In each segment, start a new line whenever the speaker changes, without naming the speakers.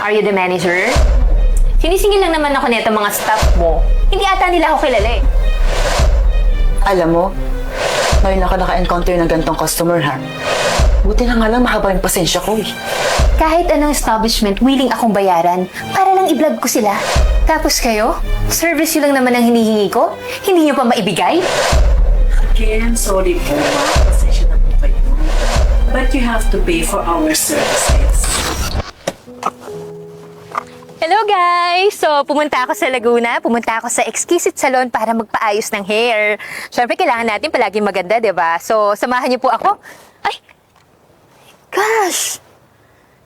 Are you the manager? Sinisingil lang naman ako nito mga staff mo. Hindi ata nila ako kilala eh.
Alam mo, ngayon ako naka-encounter ng gantong customer ha. Buti na nga lang mahaba yung pasensya ko eh.
Kahit anong establishment, willing akong bayaran para lang i-vlog ko sila. Tapos kayo, service yun lang naman ang hinihingi ko? Hindi niyo pa maibigay?
Again, sorry po. Pasensya na po kayo. But you have to pay for our services.
Hello guys! So, pumunta ako sa Laguna, pumunta ako sa Exquisite Salon para magpaayos ng hair. Siyempre, kailangan natin palaging maganda, ba? So, samahan niyo po ako. Ay! Gosh!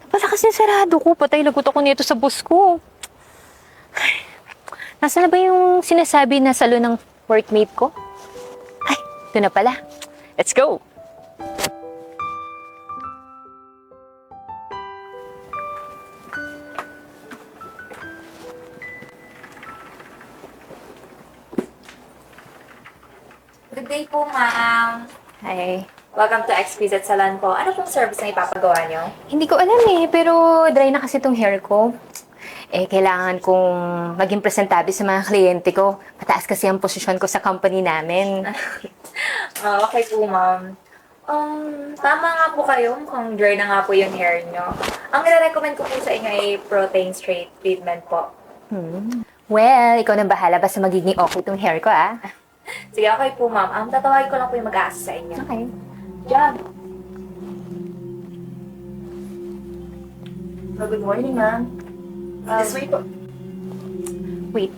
Napalakas yung sarado ko. Patay lagot ako nito sa bus ko. Ay, Nasaan na ba yung sinasabi na salon ng workmate ko? Ay, ito na pala. Let's go!
Good day po, ma'am.
Hi.
Welcome to Exquisite Salon po. Ano pong service na ipapagawa nyo?
Hindi ko alam eh, pero dry na kasi tong hair ko. Eh, kailangan kong maging presentable sa mga kliyente ko. Mataas kasi ang posisyon ko sa company namin.
Ah, okay po, ma'am. Um, tama nga po kayo. Mukhang dry na nga po yung hair nyo. Ang nire-recommend ko po sa inyo ay protein straight treatment po.
Well, ikaw nang bahala basta magiging okay tong hair ko, ah.
Sige, okay po, ma'am. Um, tatawagin ko lang po yung mag-aasa sa inyo.
Okay.
Diyan. Oh, good morning, ma'am. Um, This way po.
Wait.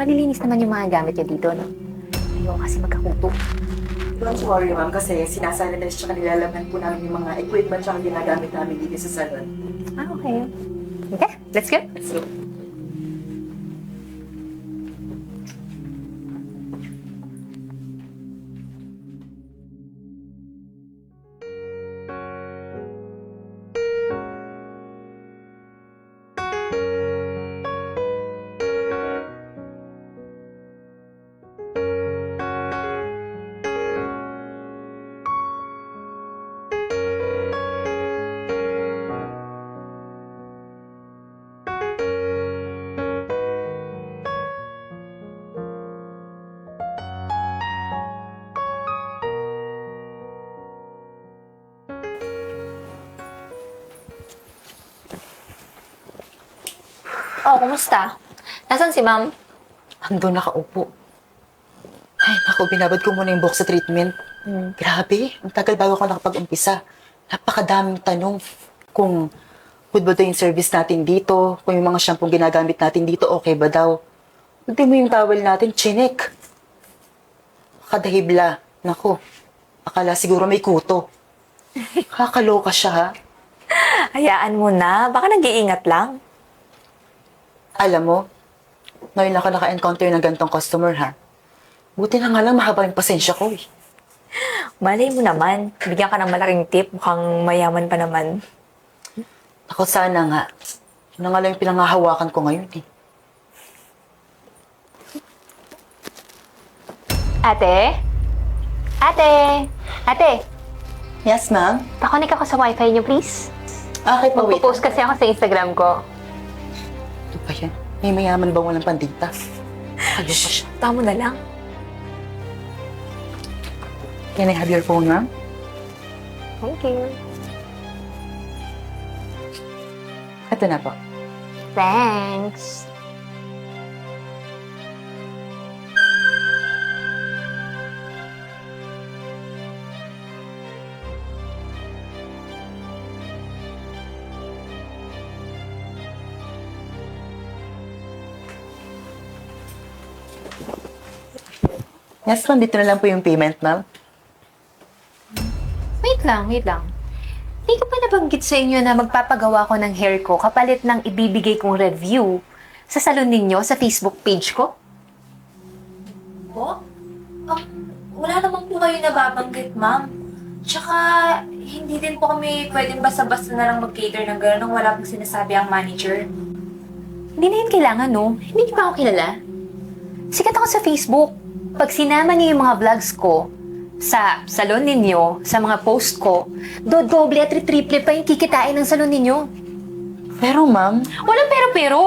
Malilinis naman yung mga gamit niyo dito, no? Ayoko kasi magkakuto.
Don't worry ma'am kasi sinasanitize tsaka nilalaman po namin yung mga equipment tsaka ginagamit namin dito sa salon.
Ah, okay. Okay, let's go.
Let's go.
Oh, kumusta? Nasaan si ma'am?
Ando nakaupo. Ay, naku, binabad ko muna yung box sa treatment. Grabe, ang tagal bago ako nakapag-umpisa. Napakadaming tanong kung good ba daw yung service natin dito, kung yung mga shampoo ginagamit natin dito, okay ba daw. Hindi mo yung towel natin, chinik. Kadahibla. Naku, akala siguro may kuto. Kakaloka siya, ha?
Hayaan mo na. Baka nag-iingat lang.
Alam mo, ngayon ako naka-encounter ng gantong customer, ha? Buti na nga lang mahaba yung pasensya ko, eh.
Malay mo naman. Bigyan ka ng malaking tip. Mukhang mayaman pa naman.
Ako sana nga. Na nga lang yung pinangahawakan ko ngayon, eh.
Ate? Ate? Ate?
Yes, ma'am?
Pakonek ako sa wifi niyo, please.
Okay po, wait.
Magpo-post kasi ako sa Instagram ko.
May mayaman bang walang pandita? Siya.
Tama na lang.
Can I have your phone, ma'am?
Thank you.
Ito na po.
Thanks.
Yes, ma'am. Dito na lang po yung payment, ma'am.
Wait lang, wait lang. Hindi ko pa nabanggit sa inyo na magpapagawa ko ng hair ko kapalit ng ibibigay kong review sa salon ninyo sa Facebook page ko?
Po? Um, wala naman po kayo nababanggit, ma'am. Tsaka, hindi din po kami pwedeng basta-basta na lang mag-cater ng gano'n nung wala pong sinasabi ang manager.
Hindi na yun kailangan, no? Hindi niyo pa ako kilala. Sikat ako sa Facebook. Pag sinama niyo yung mga vlogs ko sa salon ninyo, sa mga post ko, do doble at triple pa yung kikitain ng salon ninyo.
Pero ma'am,
Walang pero-pero.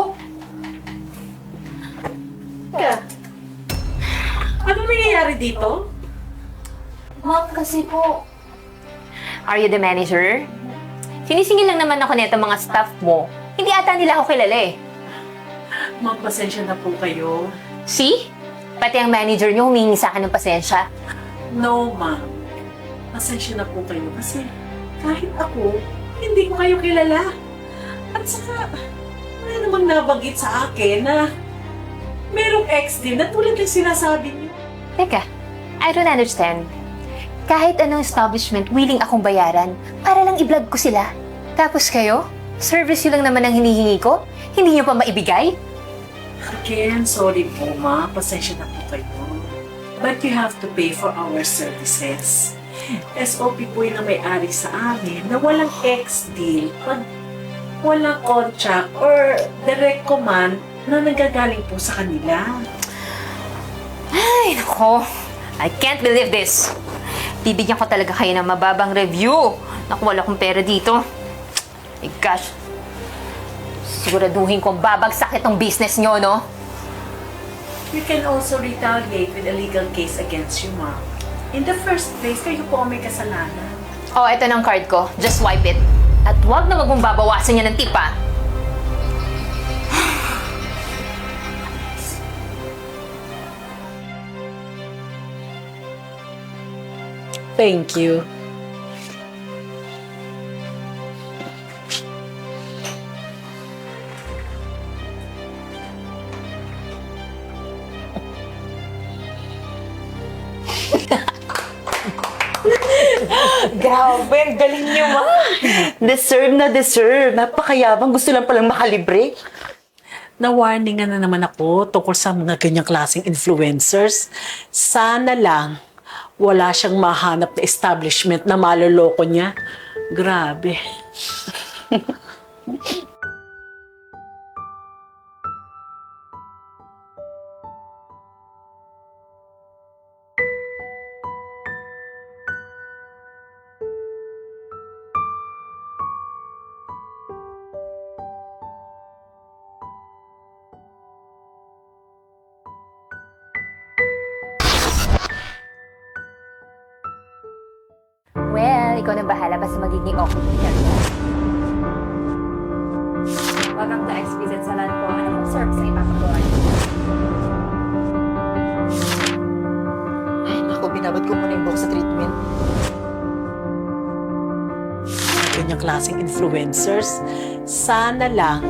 Ano nangyayari dito?
Ma'am, kasi po,
Are you the manager? Sinisingil lang naman ako nito mga staff mo. Hindi ata nila ako kilala eh.
Ma'am, pasensya na po kayo.
See? Pati ang manager niyo humingi sa akin ng pasensya.
No, ma'am. Pasensya na po kayo kasi kahit ako, hindi ko kayo kilala. At saka, wala namang nabanggit sa akin na merong ex din na tulad ng sinasabi niyo.
Teka, I don't understand. Kahit anong establishment, willing akong bayaran para lang i-vlog ko sila. Tapos kayo, service yun lang naman ang hinihingi ko? Hindi niyo pa maibigay?
Again, sorry po, ma. Pasensya na po kayo. But you have to pay for our services. SOP po yung may-ari sa amin na walang ex-deal pag walang contract or direct command na nagagaling po sa kanila.
Ay, nako. I can't believe this. Bibigyan ko talaga kayo ng mababang review. Naku, wala akong pera dito. My gosh. Siguraduhin kong babagsak itong business nyo, no?
You can also retaliate with a legal case against you, ma. In the first place, kayo po ang may kasalanan.
Oh, eto ng card ko. Just swipe it. At huwag na wag mong babawasan yan ng tip, ah.
Thank you.
Grabe, ang galing niyo ma'am. deserve na deserve. Napakayabang, gusto lang palang makalibre.
Na-warningan na naman ako tungkol sa mga ganyang klaseng influencers. Sana lang wala siyang mahanap na establishment na maloloko niya. Grabe.
ikaw na bahala basta magiging okay mo.
welcome to Exquisite Salon po. Ano pong service na ipapagawa niyo?
Ay, naku, binabad ko muna yung buhok sa treatment.
Ganyang klaseng influencers. Sana lang